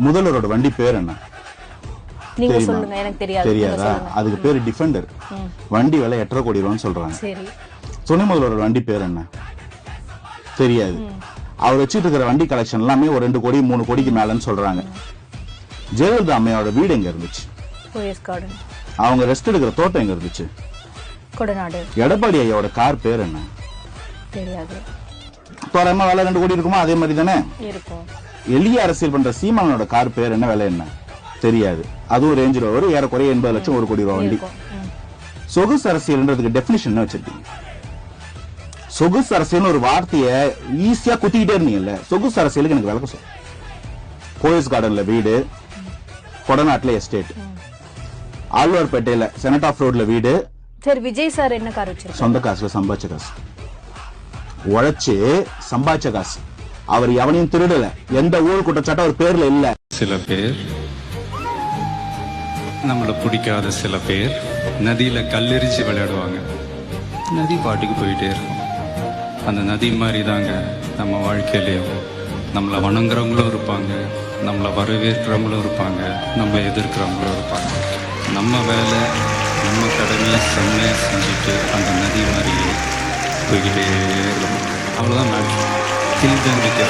முதல்வரோட வண்டி பேர் என்ன? நீங்க தெரியுமா? சொல்லுங்க எனக்கு தெரியாது. அதுக்கு பேரு டிஃபெண்டர். வண்டி விலை எட்டரை கோடி ரூபான்னு சொல்றாங்க துணை முதல்வரோட வண்டி பேர் என்ன? தெரியாது. அவர் வச்சிட்டு இருக்கிற வண்டி கலெக்ஷன் எல்லாமே ஒரு ரெண்டு கோடி மூணு கோடிக்கு மேலன்னு சொல்றாங்க. ஜெயலலிதா அம்மையோட வீடு எங்க இருந்துச்சு? அவங்க ரெஸ்ட் எடுக்கிற தோட்டம் எங்க இருந்துச்சு? எடப்பாடி ஐயாவோட கார் பேர் என்ன? தெரியாது. தோராயமா விலை ரெண்டு கோடி இருக்குமா? அதே மாதிரி தானே? எளிய அரசியல் பண்ற சீமானோட கார் பேர் என்ன? விலை என்ன? தெரியாது. அதுவும் ரேஞ்ச் ரோவர் ஏறக்குறைய எண்பது லட்சம் ஒரு கோடி ரூபா வண்டி. சொகுசு அரசியல்ன்றதுக்கு டெபினிஷன் என்ன வச்சிருக்கீங்க? சொகுசு அரசியல்னு ஒரு வார்த்தையை ஈஸியா குத்திக்கிட்டே இருந்தீங்கல்ல? சொகுசு அரசியலுக்கு எனக்கு விளக்கம் சொல்லு. போயஸ் கார்டன்ல வீடு கொடநாட்டுல எஸ்டேட் ஆழ்வார்பேட்டையில செனட் ஆஃப் ரோட்ல வீடு. சரி விஜய் சார் என்ன கார் சொந்த காசுல சம்பாதிச்ச காசு. உழைச்சு சம்பாதிச்ச காசு. அவர் எவனையும் திருடல. எந்த ஊழல் குற்றச்சாட்டு அவர் பேர்ல இல்ல. சில பேர் நம்மளை பிடிக்காத சில பேர் நதியில கல்லெரிச்சு விளையாடுவாங்க. நதி பாட்டுக்கு போயிட்டே இருக்கும். அந்த நதி மாதிரி தாங்க நம்ம வாழ்க்கையிலையும் நம்மளை வணங்குறவங்களும் இருப்பாங்க. நம்மளை வரவேற்கிறவங்களும் இருப்பாங்க. நம்ம எதிர்க்கிறவங்களும் இருப்பாங்க. நம்ம வேலை நம்ம கடமையை செம்மையாக செஞ்சுட்டு அந்த நதி மாதிரி போய்கிட்டே இருக்கும். அவ்வளோதான் மேட்ச் கில் தம் வித்